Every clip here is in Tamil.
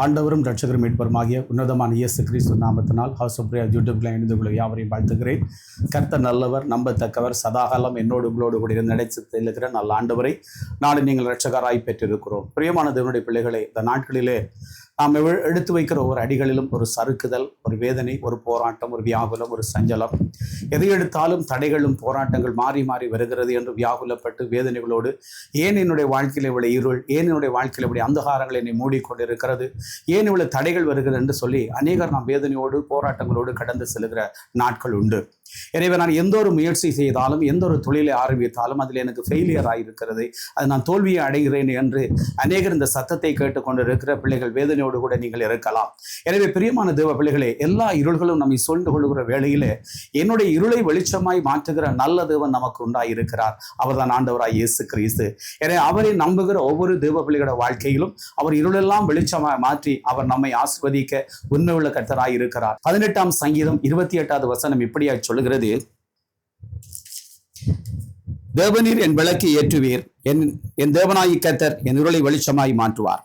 ஆண்டவரும் ரட்சகரும் மீட்பருமாகிய உன்னதமான இயேசு கிறிஸ்து நாமத்தினால் ஹவுஸ் ஆஃப் பிரியா யூடியூப்ல இணைந்து உங்களை யாவரையும் வாழ்த்துகிறேன். கர்த்தர் நல்லவர் நம்பத்தக்கவர் சதாகாலம் என்னோடு உங்களோடு கூட இருந்து நினைத்து செல்லுகிற நல்ல ஆண்டவரை நாளை நீங்கள் ரட்சகராய் பெற்றிருக்கிறோம். பிரியமான தேவனுடைய பிள்ளைகளை இந்த நாட்களிலே நாம் எடுத்து வைக்கிற ஒவ்வொரு அடிகளிலும் ஒரு சறுக்குதல் ஒரு வேதனை ஒரு போராட்டம் ஒரு வியாகுலம் ஒரு சஞ்சலம். எதை எடுத்தாலும் தடைகளும் போராட்டங்கள் மாறி மாறி வருகிறது என்று வியாகுலப்பட்டு வேதனைகளோடு ஏன் என்னுடைய வாழ்க்கையில் இவ்வளவு இருள்? ஏன் என்னுடைய வாழ்க்கையில் இப்படி அந்தகாரங்கள் என்னை மூடிக்கொண்டிருக்கிறது? ஏன் இவ்வளவு தடைகள் வருகிறது? என்று சொல்லி அநேகர் நாம் வேதனையோடு போராட்டங்களோடு கடந்து செல்கிற நாட்கள் உண்டு. எனவே நான் எந்த ஒரு முயற்சி செய்தாலும் எந்த ஒரு தொழிலை ஆரம்பித்தாலும் அதில் எனக்கு ஃபெயிலியர் ஆகியிருக்கிறது அது நான் தோல்வியை அடைகிறேன் என்று அநேகர் இந்த சத்தத்தை கேட்டுக்கொண்டு இருக்கிற பிள்ளைகள் வேதனையோடு கூட நீங்கள் இருக்கலாம். எனவே பிரியமான தேவ பிள்ளைகளே எல்லா இருள்களும் நம்மை சொல்ந்து கொள்கிற வேளையிலே என்னுடைய இருளை வெளிச்சமாய் மாற்றுகிற நல்ல தேவன் நமக்கு உண்டாயிருக்கிறார். அவர்தான் ஆண்டவராய் இயேசு கிறிஸ்து. எனவே அவரை நம்புகிற ஒவ்வொரு தேவ பிள்ளைகளோட வாழ்க்கையிலும் அவர் இருளெல்லாம் வெளிச்சமாய் மாற்றி அவர் நம்மை ஆசிர்வதிக்க உண்மையுள்ள கர்த்தராய் இருக்கிறார் பதினெட்டாம் சங்கீதம் இருபத்தி எட்டாவது வசனம் இப்படியா சொல்லு சொல்லுகிறது தேவநீர் என் விளக்கை ஏற்றுவீர். என் என் தேவனாயி கத்தர் என் உருளை வெளிச்சமாய் மாற்றுவார்.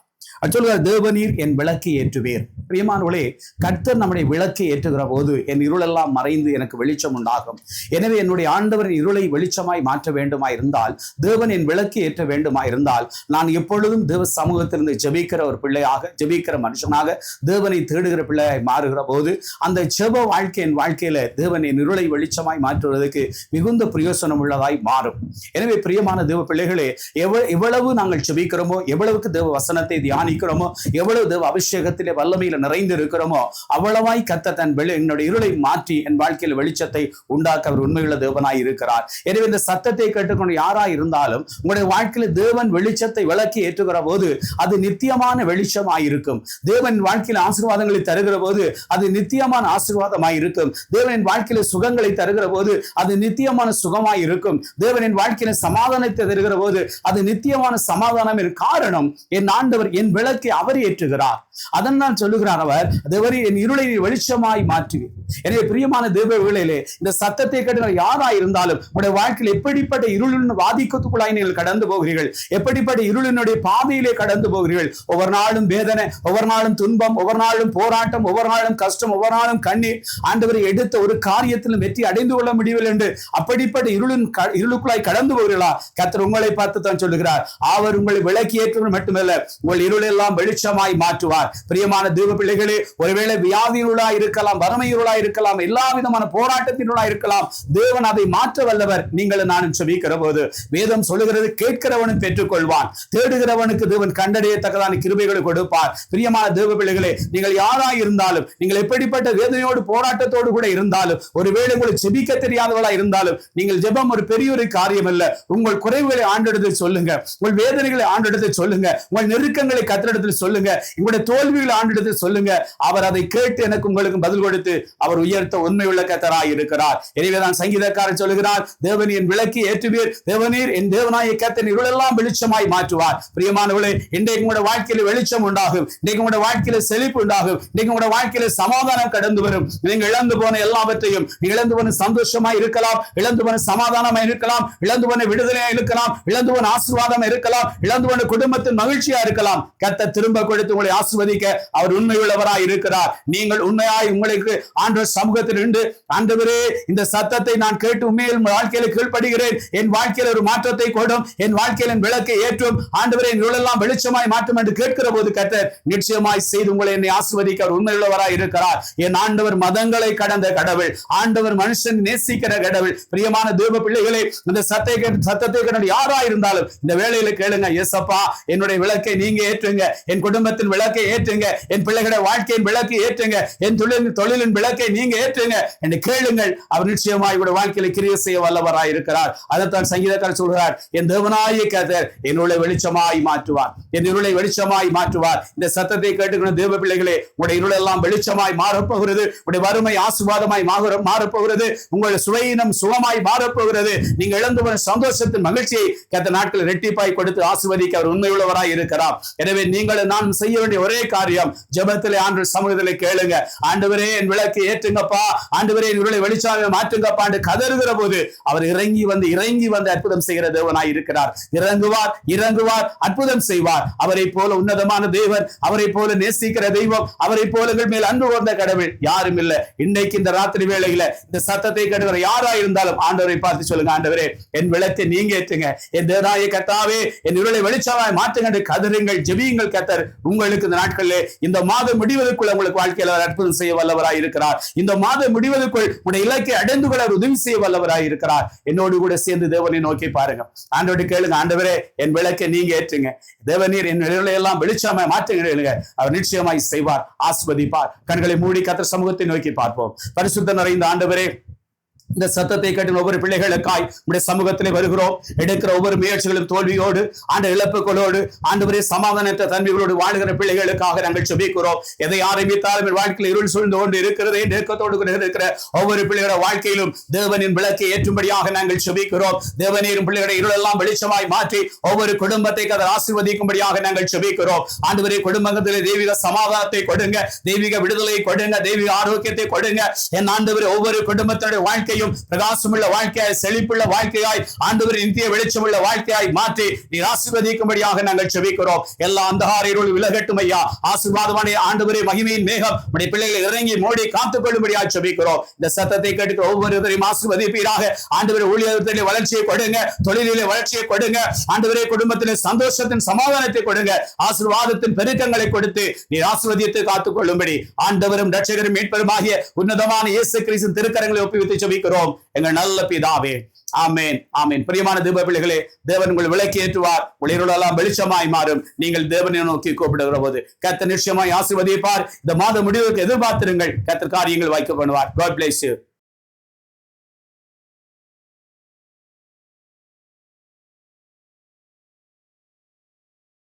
சொல்லுவார் தேவநீர் என் விளக்கு ஏற்றுவேர் பிரியமானவளே கர்த்தர் நம்முடைய விளக்கு ஏற்றுகிற போது என் இருளெல்லாம் மறைந்து எனக்கு வெளிச்சம் உண்டாகும். எனவே என்னுடைய ஆண்டவரின் இருளை வெளிச்சமாய் மாற்ற வேண்டுமா இருந்தால் தேவன் என் விளக்கு ஏற்ற வேண்டுமா இருந்தால் நான் எப்பொழுதும் தேவ சமூகத்திலிருந்து ஜெபிக்கிற ஒரு பிள்ளையாக ஜெபிக்கிற மனுஷனாக தேவனை தேடுகிற பிள்ளையாய் மாறுகிற போது அந்த ஜெப வாழ்க்கை என் வாழ்க்கையில தேவன் என் இருளை வெளிச்சமாய் மாற்றுவதற்கு மிகுந்த பிரயோசனம் உள்ளதாய் மாறும். எனவே பிரியமான தேவ பிள்ளைகளே எவ்வளவு நாங்கள் ஜெபிக்கிறோமோ எவ்வளவுக்கு தேவ வசனத்தை தியானிக்கிறோமோ எவ்வளவு அபிஷேகத்திலே வல்லமையில நிறைந்து இருக்கிறோமோ அவ்வளவாய் கத்த தன் வெளி என்னுடைய இருளை மாற்றி என் வாழ்க்கையில் வெளிச்சத்தை உண்டாக்க அவர் உண்மையுள்ள தேவனாய் இருக்கிறார். எனவே இந்த சத்தத்தை கேட்டுக்கொண்டு யாராய் இருந்தாலும் உங்களுடைய வாழ்க்கையில் தேவன் வெளிச்சத்தை விளக்கி ஏற்றுகிற போது அது நித்தியமான வெளிச்சமாய் இருக்கும். தேவன் வாழ்க்கையில் ஆசீர்வாதங்களை தருகிற போது அது நித்தியமான ஆசீர்வாதமாய் இருக்கும். தேவனின் வாழ்க்கையில சுகங்களை தருகிற போது அது நித்தியமான சுகமாய் இருக்கும். தேவனின் வாழ்க்கையில சமாதானத்தை தருகிற போது அது நித்தியமான சமாதானம் காரணம் என் ஆண்டவர் என் விளக்கை அவர் ஏற்றுகிறார். அதன் நான் சொல்லுகிறார் அவர் தேவரே என் இருளை வெளிச்சமாய் மாற்றுவீர் எனவே பிரியமான தேவ வேளையிலே இந்த சத்தத்தை கேட்டு யாரா இருந்தாலும் உடைய வாழ்க்கையில் எப்படிப்பட்ட இருளின் வாதிக்கத்துக்குள்ளாய் நீங்கள் கடந்து போகிறீர்கள்? எப்படிப்பட்ட இருளினுடைய பாதையிலே கடந்து போகிறீர்கள்? ஒவ்வொரு நாளும் வேதனை ஒவ்வொரு நாளும் துன்பம் ஒவ்வொரு நாளும் போராட்டம் ஒவ்வொரு நாளும் கஷ்டம் ஒவ்வொரு நாளும் கண்ணீர். ஆண்டவரை எடுத்த ஒரு காரியத்திலும் வெற்றி அடைந்து கொள்ள முடியவில்லை என்று அப்படிப்பட்ட இருளின் இருளுக்குள்ளாய் கடந்து போகிறீர்களா? கத்தர் உங்களை பார்த்து தான் சொல்லுகிறார். அவர் உங்களை விளக்கி ஏற்றுவது மட்டுமல்ல உங்கள் இருள் இருளெல்லாம் வெளிச்சமாய் மாற்றுவார். பிரியமான தேவ பிள்ளைகளே ஒருவேளை வியாதியுள்ளா இருக்கலாம் வறுமையுள்ளா இருக்கலாம் எல்லா விதமான போராட்டத்தினுள்ளா இருக்கலாம் தேவன் அதை மாற்ற வல்லவர் நீங்கள் நானும் செபிக்கிற போது வேதம் சொல்லுகிறது கேட்கிறவனும் பெற்றுக்கொள்வான். தேடுகிறவனுக்கு தேவன் கண்டறியத்தக்கதான கிருபைகளை கொடுப்பார். பிரியமான தேவ பிள்ளைகளே நீங்கள் யாரா இருந்தாலும் நீங்கள் எப்படிப்பட்ட வேதனையோடு போராட்டத்தோடு கூட இருந்தாலும் ஒருவேளை உங்களுக்கு செபிக்க தெரியாதவளா இருந்தாலும் நீங்கள் ஜெபம் ஒரு பெரிய ஒரு காரியம் அல்ல உங்கள் குறைவுகளை ஆண்டெடுத்து சொல்லுங்க. உங்கள் வேதனைகளை ஆண்டெடுத்து சொல்லுங்க. உங்கள் நெருக்கங்களை கத்திரிடத்தில் சொல்லுங்க. உங்களுடைய தோல்விகள் ஆண்டிடத்தில் சொல்லுங்க. அவர் அதை கேட்டு எனக்கு உங்களுக்கு பதில் கொடுத்து அவர் உயர்த்த உண்மையுள்ள கத்தராய் இருக்கிறார். எனவேதான் சங்கீதக்காரர் சொல்லுகிறார் தேவன் என் விளக்கி ஏற்றுவீர். தேவனீர் என் தேவனாய கத்தன் இருளெல்லாம் வெளிச்சமாய் மாற்றுவார். பிரியமானவர்களே இன்றைக்கு உங்களோட வாழ்க்கையில வெளிச்சம் உண்டாகும். இன்றைக்கு உங்களோட வாழ்க்கையில செழிப்பு உண்டாகும். இன்றைக்கு உங்களோட வாழ்க்கையில சமாதானம் கடந்து வரும். நீங்க இழந்து போன எல்லாவற்றையும் இழந்து போன சந்தோஷமா இருக்கலாம் இழந்து போன சமாதானமா இருக்கலாம் இழந்து போன விடுதலையா இருக்கலாம் இழந்து போன ஆசீர்வாதமா இருக்கலாம் இழந்து போன குடும்பத்தின் மகிழ்ச்சியா இருக்கலாம். கத்த திரும்ப கொடுத்து உங்களை ஆசிர்வதிக்க அவர் உண்மையுள்ளவராய் இருக்கிறார். நீங்கள் உண்மையாய் உங்களுக்கு ஆண்டவர் சமூகத்தில் இருந்து ஆண்டவரே இந்த சத்தத்தை நான் கேட்டு உண்மையில் வாழ்க்கையில கீழ்ப்படுகிறேன். என் வாழ்க்கையில் ஒரு மாற்றத்தை கொடும். என் வாழ்க்கையில் என் விளக்கை ஏற்றும். ஆண்டவரே என் வெளிச்சமாய் மாற்றும் என்று கேட்கிற போது கத்தர் நிச்சயமாய் செய்து உங்களை என்னை ஆசிர்வதிக்க அவர் உண்மையுள்ளவராய் இருக்கிறார். என் ஆண்டவர் மதங்களை கடந்த கடவுள். ஆண்டவர் மனுஷன் நேசிக்கிற கடவுள். பிரியமான தேவ பிள்ளைகளே இந்த சத்தை சத்தத்தை கேட்டு யாரா இருந்தாலும் இந்த வேலையில கேளுங்க எஸ்அப்பா என்னுடைய விளக்கை நீங்க ஏற்றுங்க. என் குடும்பத்தின் விளக்கை ஏற்றுங்க. என் பிள்ளைகளுடைய வாழ்க்கையின் விளக்கை ஏற்றுங்க. என் தொழில் தொழிலின் விளக்கை நீங்க ஏற்றுங்க. என்று கேளுங்கள். அவர் நிச்சயமாய் இவருடைய வாழ்க்கையில கிரிய செய்ய வல்லவராய் இருக்கிறார். அதைத்தான் சங்கீதக்காரர் சொல்கிறார். என் தேவனாய கதர் என்னுடைய வெளிச்சமாய் மாற்றுவார். என் இருளை வெளிச்சமாய் மாற்றுவார். இந்த சத்தத்தை கேட்டுக்கிற தேவ பிள்ளைகளே உங்களுடைய இருளெல்லாம் வெளிச்சமாய் மாறப்போகிறது. உங்களுடைய வறுமை ஆசுவாதமாய் மாறப்போகிறது. உங்களுடைய சுவையினம் சுகமாய் மாறப்போகிறது. நீங்க இழந்து வரும் சந்தோஷத்தின் மகிழ்ச்சியை கத்த நாட்கள் ரெட்டிப்பாய் கொடுத்து ஆசுவதிக்க அவர் உண்மையுள்ளவராய் இருக்கிறார். எனவே எனவே நீங்களும் நான் செய்ய வேண்டிய ஒரே காரியம். ஜெபத்திலே ஆண்டு சமூகத்திலே கேளுங்க. ஆண்டவரே என் விளக்கு ஏற்றுங்கப்பா. ஆண்டவரே என் விளை வெளிச்சாமி மாற்றுங்கப்பா என்று கதறுகிற போது அவர் இறங்கி வந்து இறங்கி வந்து அற்புதம் செய்கிற தேவனாய் இருக்கிறார். இறங்குவார் இறங்குவார் அற்புதம் செய்வார். அவரை போல உன்னதமான தேவன் அவரை போல நேசிக்கிற தெய்வம் அவரை போல எங்கள் மேல் அன்பு கொண்ட கடவுள் யாரும் இல்லை. இன்னைக்கு இந்த ராத்திரி வேளையில இந்த சத்தத்தை கடுகிற யாரா இருந்தாலும் ஆண்டவரை பார்த்து சொல்லுங்க ஆண்டவரே என் விளக்கை நீங்க ஏற்றுங்க. என் தேவனாய கத்தாவே என் விளை வெளிச்சமாய் மாற்றுங்க என்று கதறுங்கள் ஜெபியுங்கள் கத்தர் உங்களுக்கு இந்த நாட்களில் இந்த மாதம் முடிவதற்குள் உங்களுக்கு வாழ்க்கையில் அவர் அற்புதம் செய்ய வல்லவராய் இருக்கிறார். இந்த மாதம் முடிவதற்குள் உடைய இலக்கை அடைந்து கொள்ள உதவி செய்ய வல்லவராய் இருக்கிறார். என்னோடு கூட சேர்ந்து தேவனை நோக்கி பாருங்க. ஆண்டோடு கேளுங்க. ஆண்டவரே என் விளக்கை நீங்க ஏற்றுங்க. தேவநீர் என் நிழலை எல்லாம் வெளிச்சமாய் மாற்றுங்க அவர் நிச்சயமாய் செய்வார் ஆஸ்வதிப்பார். கண்களை மூடி கத்திர சமூகத்தை நோக்கி பார்ப்போம். பரிசுத்த நிறைந்த ஆண்டவரே இந்த சத்தத்தை கட்டின ஒவ்வொரு பிள்ளைகளுக்காய் நம்முடைய சமூகத்திலே வருகிறோம். எடுக்கிற ஒவ்வொரு முயற்சிகளும் தோல்வியோடு ஆண்டு இழப்புகளோடு ஆண்டு சமாதானத்த தன்மைகளோடு வாழ்கிற பிள்ளைகளுக்காக நாங்கள் சுபிக்கிறோம் எதை ஆரம்பித்தாலும் வாழ்க்கையில் இருள் சூழ்ந்து கொண்டு இருக்கிறதே நெருக்கத்தோடு இருக்கிற ஒவ்வொரு பிள்ளைகளோட வாழ்க்கையிலும் தேவனின் விளக்கை ஏற்றும்படியாக நாங்கள் சுபிக்கிறோம் தேவநீரும் பிள்ளைகளை இருளெல்லாம் வெளிச்சமாய் மாற்றி ஒவ்வொரு குடும்பத்தை அதை ஆசிர்வதிக்கும்படியாக நாங்கள் சுபிக்கிறோம் ஆண்டு குடும்பத்திலே தெய்வீக சமாதானத்தை கொடுங்க தெய்வீக விடுதலை கொடுங்க தெய்வீக ஆரோக்கியத்தை கொடுங்க. என் ஆண்டு ஒவ்வொரு குடும்பத்தினுடைய வாழ்க்கையும் வாழ்க்கையும் பிரகாசமுள்ள வாழ்க்கையாய் செழிப்புள்ள வாழ்க்கையாய் ஆண்டவர் இந்திய வெளிச்சமுள்ள வாழ்க்கையாய் மாற்றி நீ ஆசீர்வதிக்கும்படியாக நாங்கள் செவிக்கிறோம் எல்லா அந்தகார இருள் விலகட்டும் ஐயா. ஆசீர்வாதமான ஆண்டவரே மகிமையின் மேகம் உடைய பிள்ளைகளை இறங்கி மோடி காத்துக் கொள்ளும்படியாக செபிக்கிறோம். இந்த சத்தத்தை கேட்டு ஒவ்வொருவரையும் ஆசீர்வதிப்பீராக. ஆண்டவர் ஊழியத்திலே வளர்ச்சியை கொடுங்க தொழிலிலே வளர்ச்சியை கொடுங்க. ஆண்டவரே குடும்பத்திலே சந்தோஷத்தின் சமாதானத்தை கொடுங்க. ஆசீர்வாதத்தின் பெருக்கங்களை கொடுத்து நீ ஆசீர்வதித்து காத்துக் கொள்ளும்படி ஆண்டவரும் ரட்சகரும் மீட்பருமாகிய உன்னதமான இயேசு கிறிஸ்தின் திருக்கரங்களை ஒப்புவித்து செபிக்கிறோம். எங்கள் நல்ல பிதாவே. ஆமேன். ஆமேன். பிரியமான தீப பிள்ளைகளே தேவன் உங்கள் விளக்கி ஏற்றுவார். உளிரெல்லாம் வெளிச்சமாய் மாறும். நீங்கள் தேவனை நோக்கி கூப்பிடுகிற போது கத்த நிச்சயமாய் ஆசிர்வதிப்பார். இந்த மாத முடிவுக்கு எதிர்பார்த்திருங்கள். கத்த காரியங்கள் வைக்க பண்ணுவார் காட் பிளேஸ் யூ